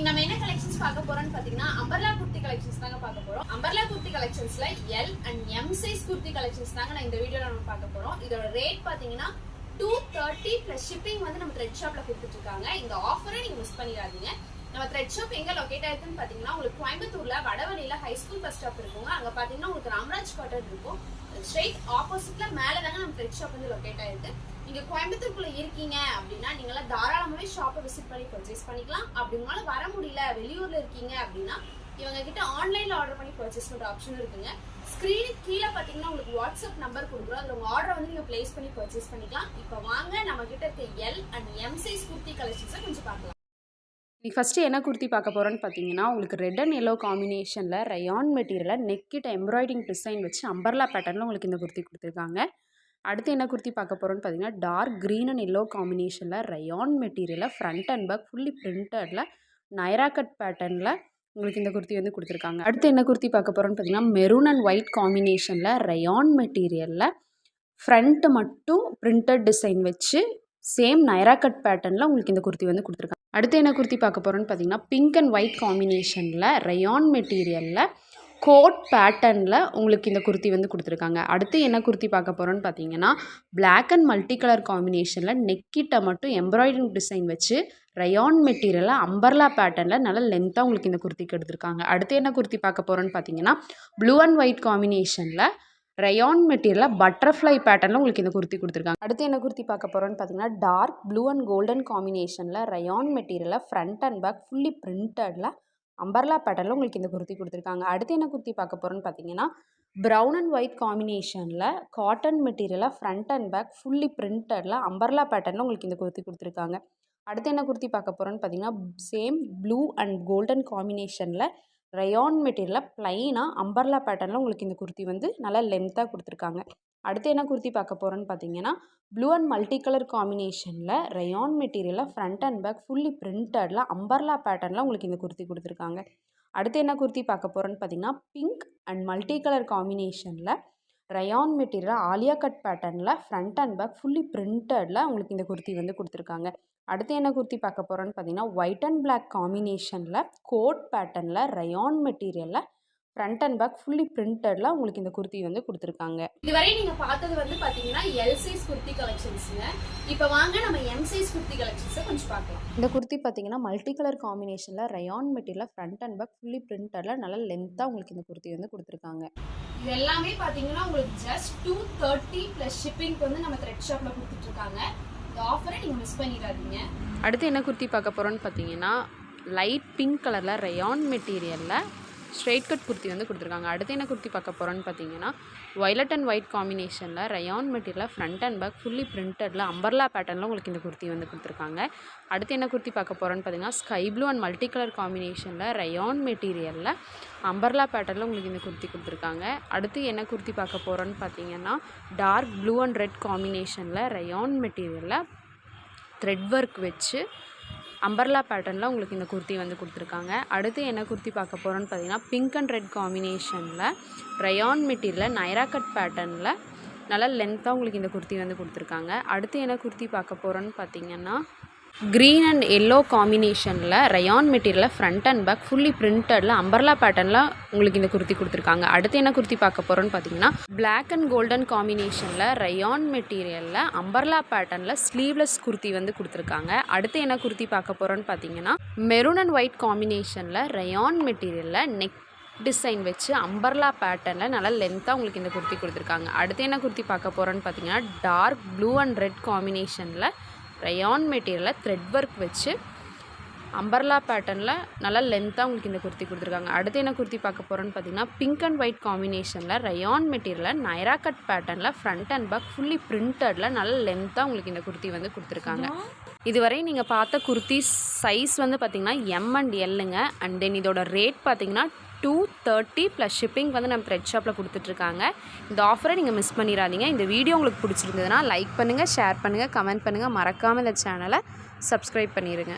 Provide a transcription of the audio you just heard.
இன்னைக்கு நம்ம என்ன கலெக்ஷன்ஸ் பார்க்க போறோம்னு பாத்தீங்கன்னா அம்பர்லா குர்த்தி கலெக்ஷன்ஸ் தாங்க பார்க்க போறோம். Umbrella kurti கலெக்ஷன்ஸ்ல L and M size kurti collections தாங்க நான் இந்த வீடியோல நம்ம பார்க்க போறோம். இதோட ரேட் பாத்தீங்கன்னா டூ தேர்ட்டி பிளஸ் ஷிப்பிங் வந்து நம்ம த்ரெட் ஷாப்ல கொடுத்துட்டு இருக்காங்க இந்த ஆஃபரை நீங்க மிஸ் பண்ணிடாதீங்க. நம்ம த்ரெட் ஷாப் எங்க லொகேட் ஆயிருக்குன்னு பாத்தீங்கன்னா உங்களுக்கு கோயம்புத்தூர்ல வடவழியில ஹை ஸ்கூல் பஸ் ஸ்டாப் இருக்குங்க. அங்க பாத்தீங்கன்னா உங்களுக்கு ராமராஜ் குவார்டர் இருக்கும். ஸ்ட்ரெயிட் ஆப்போசிட்ல மேல தாங்க நம்ம த்ரெட் ஷாப் வந்து லொகேட் ஆயிருக்கு. நீங்க கோயம்புத்தூர்க்குள்ள இருக்கீங்க அப்படின்னா நீங்களா தாராளமாவே ஷாப்பை விசிட் பண்ணி பர்ச்சேஸ் பண்ணிக்கலாம். அப்படி உங்களால் வர முடியல வெளியூரில் இருக்கீங்க அப்படின்னா இவங்க கிட்ட ஆன்லைனில் ஆர்டர் பண்ணி பர்ச்சேஸ் பண்ணுற ஆப்ஷன் இருக்குங்க. ஸ்க்ரீனுக்கு கீழே பார்த்தீங்கன்னா உங்களுக்கு வாட்ஸ்அப் நம்பர் கொடுக்குறோம். அதில் உங்கள் ஆர்டரை வந்து நீங்கள் பிளேஸ் பண்ணி பர்ச்சேஸ் பண்ணிக்கலாம். இப்போ வாங்க நம்ம கிட்ட இருக்க L and M size kurti கலெக்ஷன்ஸை கொஞ்சம் பார்க்கலாம். நீ ஃபஸ்ட்டு என்ன குர்த்தி பார்க்க போகிறோன்னு பார்த்தீங்கன்னா உங்களுக்கு ரெட் அண்ட் எல்லோ காம்பினேஷனில் ரயான் மெட்டீரியலில் நெக்கிட்ட எம்ப்ராய்டிங் டிசைன் வச்சு அம்பர்லா பேட்டர்னில் உங்களுக்கு இந்த குர்த்தி கொடுத்துருக்காங்க. அடுத்து என்ன குர்த்தி பார்க்க போகிறோன்னு பார்த்தீங்கன்னா டார்க் க்ரீன் அண்ட் எல்லோ காம்பினேஷனில் ரயான் மெட்டீரியலில் ஃப்ரண்ட் அண்ட் பேக் ஃபுல்லி பிரிண்டடில் நைரா கட் பேட்டர்னில் உங்களுக்கு இந்த குர்த்தி வந்து கொடுத்துருக்காங்க. அடுத்து என்ன குர்த்தி பார்க்க போகிறோன்னு பார்த்தீங்கன்னா மெரூன் அண்ட் ஒயிட் காம்பினேஷனில் ரயான் மெட்டீரியலில் ஃப்ரண்ட்டு மட்டும் பிரிண்டட் டிசைன் வச்சு சேம் நைரா கட் பேட்டர்னில் உங்களுக்கு இந்த குர்த்தி வந்து கொடுத்துருக்காங்க. அடுத்து என்ன குர்த்தி பார்க்க போகிறோன்னு பார்த்தீங்கன்னா பிங்க் அண்ட் ஒயிட் காம்பினேஷனில் ரயான் மெட்டீரியலில் கோட் பேட்டர்னில் உங்களுக்கு இந்த குர்த்தி வந்து கொடுத்துருக்காங்க. அடுத்து என்ன குர்த்தி பார்க்க போகிறோன்னு பார்த்தீங்கன்னா பிளாக் அண்ட் மல்டி கலர் காம்பினேஷனில் நெக்கிட்ட மட்டும் எம்ப்ராய்டிங் டிசைன் வச்சு ரயான் மெட்டீரியலில் அம்பர்லா பேட்டர்னில் நல்லா லென்த்தாக உங்களுக்கு இந்த குர்த்திக்கு எடுத்திருக்காங்க. அடுத்து என்ன குர்த்தி பார்க்க போகிறோன்னு பார்த்தீங்கன்னா ப்ளூ அண்ட் ஒயிட் காம்பினேஷனில் ரயான் மெட்டீரியலில் பட்டர்ஃப்ளை பேட்டர்னில் உங்களுக்கு இந்த குர்த்தி கொடுத்துருக்காங்க. அடுத்து என்ன குர்த்தி பார்க்க போகிறோன்னு பார்த்தீங்கன்னா டார்க் ப்ளூ அண்ட் கோல்டன் காம்பினேஷனில் ரயான் மெட்டீரியலில் ஃப்ரண்ட் அண்ட் பேக் ஃபுல்லி பிரிண்டடில் அம்பர்லா பேட்டர்னில் உங்களுக்கு இந்த குர்த்தி கொடுத்துருக்காங்க. அடுத்து என்ன குர்த்தி பார்க்க போகிறோன்னு பார்த்தீங்கன்னா ப்ரௌன் அண்ட் ஒயிட் காம்பினேஷனில் காட்டன் மெட்டீரியலாக ஃப்ரண்ட் அண்ட் பேக் ஃபுல்லி பிரிண்டடில் அம்பர்லா பேட்டர்னில் உங்களுக்கு இந்த குர்த்தி கொடுத்துருக்காங்க. அடுத்து என்ன குர்த்தி பார்க்க போகிறோன்னு பார்த்தீங்கன்னா சேம் ப்ளூ அண்ட் கோல்டன் காம்பினேஷனில் ரயான் மெட்டீரியலில் ப்ளைனாக அம்பர்லா பேட்டர்னில் உங்களுக்கு இந்த குர்த்தி வந்து நல்லா லென்த்தாக கொடுத்துருக்காங்க. அடுத்து என்ன குர்த்தி பார்க்க போகிறோன்னு பார்த்தீங்கன்னா ப்ளூ அண்ட் மல்டி கலர் காம்பினேஷனில் ரயான் மெட்டீரியலில் ஃப்ரண்ட் அண்ட் பேக் ஃபுல்லி பிரிண்டடில் அம்பர்லா பேட்டர்னில் உங்களுக்கு இந்த குர்த்தி கொடுத்துருக்காங்க. அடுத்து என்ன குர்த்தி பார்க்க போகிறோன்னு பார்த்தீங்கன்னா பிங்க் அண்ட் மல்டி கலர் காம்பினேஷனில் ரயான் மெட்டீரியல் ஆலியா கட் பேட்டர்னில் ஃப்ரண்ட் அண்ட் பேக் ஃபுல்லி பிரிண்டடில் உங்களுக்கு இந்த குர்த்தி வந்து கொடுத்துருக்காங்க. அடுத்து என்ன குர்த்தி பார்க்க போகிறோன்னு பார்த்தீங்கன்னா ஒயிட் அண்ட் பிளாக் காம்பினேஷனில் கோட் பேட்டர்னில் ரயான் மெட்டீரியலில் ஃப்ரண்ட் அண்ட் பேக் ஃபுல்லி பிரிண்டடில் உங்களுக்கு இந்த குர்த்தி வந்து கொடுத்துருக்காங்க. இதுவரை நீங்க பார்த்தது வந்து பாத்தீங்கன்னா எல் சைஸ் குர்த்தி கலெக்ஷன்ஸ்ங்க இப்போ வாங்க நம்ம எம் சைஸ் குர்த்தி கலெக்ஷன்ஸை கொஞ்சம் பார்க்கலாம். இந்த குர்த்தி பார்த்தீங்கன்னா மல்டி கலர் காம்பினேஷனில் ரயான் மெட்டீரியலில் ஃப்ரண்ட் அண்ட் பேக் ஃபுல்லி பிரிண்டடில் நல்லா லென்த்தாக உங்களுக்கு இந்த குர்த்தி வந்து கொடுத்துருக்காங்க. இது எல்லாமே பாத்தீங்கன்னா உங்களுக்கு ஜஸ்ட் டூ தேர்ட்டி பிளஸ் ஷிப்பிங்க்கு வந்து நம்ம த்ரெட் ஷாப்ல கொடுத்துட்டு இருக்காங்க இந்த ஆஃபரை நீங்க மிஸ் பண்ணிடாதீங்க. அடுத்து என்ன குர்த்தி பார்க்க போகிறோன்னு பார்த்தீங்கன்னா லைட் பிங்க் கலரில் ரயான் மெட்டீரியலில் ஸ்ட்ரெயிட் கட் குர்த்தி வந்து கொடுத்துருக்காங்க. அடுத்து என்ன குர்த்தி பார்க்க போகிறோன்னு பார்த்தீங்கன்னா ஒயலட் அண்ட் ஒயிட் காம்பினேஷனில் rayon material front and back fully பிரிண்டடில் umbrella பேட்டர்னில் உங்களுக்கு இந்த குர்த்தி வந்து கொடுத்துருக்காங்க. அடுத்து என்ன குர்த்தி பார்க்க போகிறோன்னு பார்த்தீங்கன்னா sky blue and multi colour காம்பினேஷனில் ரயான் மெட்டீரியலில் அம்பர்லா பேட்டர்னில் உங்களுக்கு இந்த குர்த்தி கொடுத்துருக்காங்க. அடுத்து என்ன குர்த்தி பார்க்க போகிறோன்னு பார்த்தீங்கன்னா டார்க் ப்ளூ அண்ட் ரெட் காம்பினேஷனில் ரயான் மெட்டீரியலில் த்ரெட் ஒர்க் வச்சு அம்பர்லா பேட்டர்னில் உங்களுக்கு இந்த குர்த்தி வந்து கொடுத்துருக்காங்க. அடுத்து என்ன குர்த்தி பார்க்க போகிறோன்னு பார்த்தீங்கன்னா பிங்க் அண்ட் ரெட் காம்பினேஷனில் ரயான் மெட்டீரியலில் நைரா கட் பேட்டர்னில் நல்லா லென்த்தாக உங்களுக்கு இந்த குர்த்தி வந்து கொடுத்துருக்காங்க. அடுத்து என்ன குர்த்தி பார்க்க போகிறோன்னு பார்த்தீங்கன்னா க்ரீன் அண்ட் எல்லோ காம்பினேஷனில் ரயான் மெட்டீரியலில் ஃப்ரண்ட் அண்ட் பேக் ஃபுல்லி பிரிண்டடில் அம்பர்லா பேட்டர்னில் உங்களுக்கு இந்த குர்த்தி கொடுத்துருக்காங்க. அடுத்து என்ன குர்த்தி பார்க்க போகிறோன்னு பார்த்தீங்கன்னா பிளாக் அண்ட் கோல்டன் காம்பினேஷனில் ரயான் மெட்டீரியலில் அம்பர்லா பேட்டர்னில் ஸ்லீவ்லெஸ் குர்த்தி வந்து கொடுத்துருக்காங்க. அடுத்து என்ன குர்த்தி பார்க்க போகிறோன்னு பார்த்தீங்கன்னா மெரூன் அண்ட் ஒயிட் காம்பினேஷனில் ரயான் மெட்டீரியலில் நெக் டிசைன் வச்சு அம்பர்லா பேட்டர்னில் நல்லா லென்த்தாக உங்களுக்கு இந்த குர்த்தி கொடுத்துருக்காங்க. அடுத்து என்ன குர்த்தி பார்க்க போகிறோன்னு பார்த்தீங்கன்னா டார்க் ப்ளூ அண்ட் ரெட் காம்பினேஷனில் ரயான் மெட்டீரியலை த்ரெட் ஒர்க் வச்சு அம்பர்லா பேட்டர்னில் நல்லா லென்த்தாக உங்களுக்கு இந்த குர்த்தி கொடுத்துருக்காங்க. அடுத்து என்ன குர்த்தி பார்க்க போகிறோன்னு பார்த்தீங்கன்னா பிங்க் அண்ட் ஒயிட் காம்பினேஷனில் ரயான் மெட்டீரியலில் நைரா கட் பேட்டர்னில் ஃப்ரண்ட் அண்ட் பேக் ஃபுல்லி பிரிண்டடில் நல்லா லென்த்தாக உங்களுக்கு இந்த குர்த்தி வந்து கொடுத்துருக்காங்க. இதுவரை நீங்கள் பார்த்த குர்த்தி சைஸ் வந்து பார்த்திங்கன்னா எம் அண்ட் எல்லுங்க அண்ட் தென் இதோட ரேட் பார்த்தீங்கன்னா டூ தேர்ட்டி ப்ளஸ் ஷிப்பிங் வந்து நம்ம த்ரெட் ஷாப்பில் கொடுத்துட்ருக்காங்க. இந்த ஆஃபரை நீங்கள் மிஸ் பண்ணிடாதீங்க. இந்த வீடியோ உங்களுக்கு பிடிச்சிருந்ததுன்னா லைக் பண்ணுங்கள் ஷேர் பண்ணுங்கள் கமெண்ட் பண்ணுங்கள் மறக்காமல் இந்த சேனலை சப்ஸ்கிரைப் பண்ணிடுங்க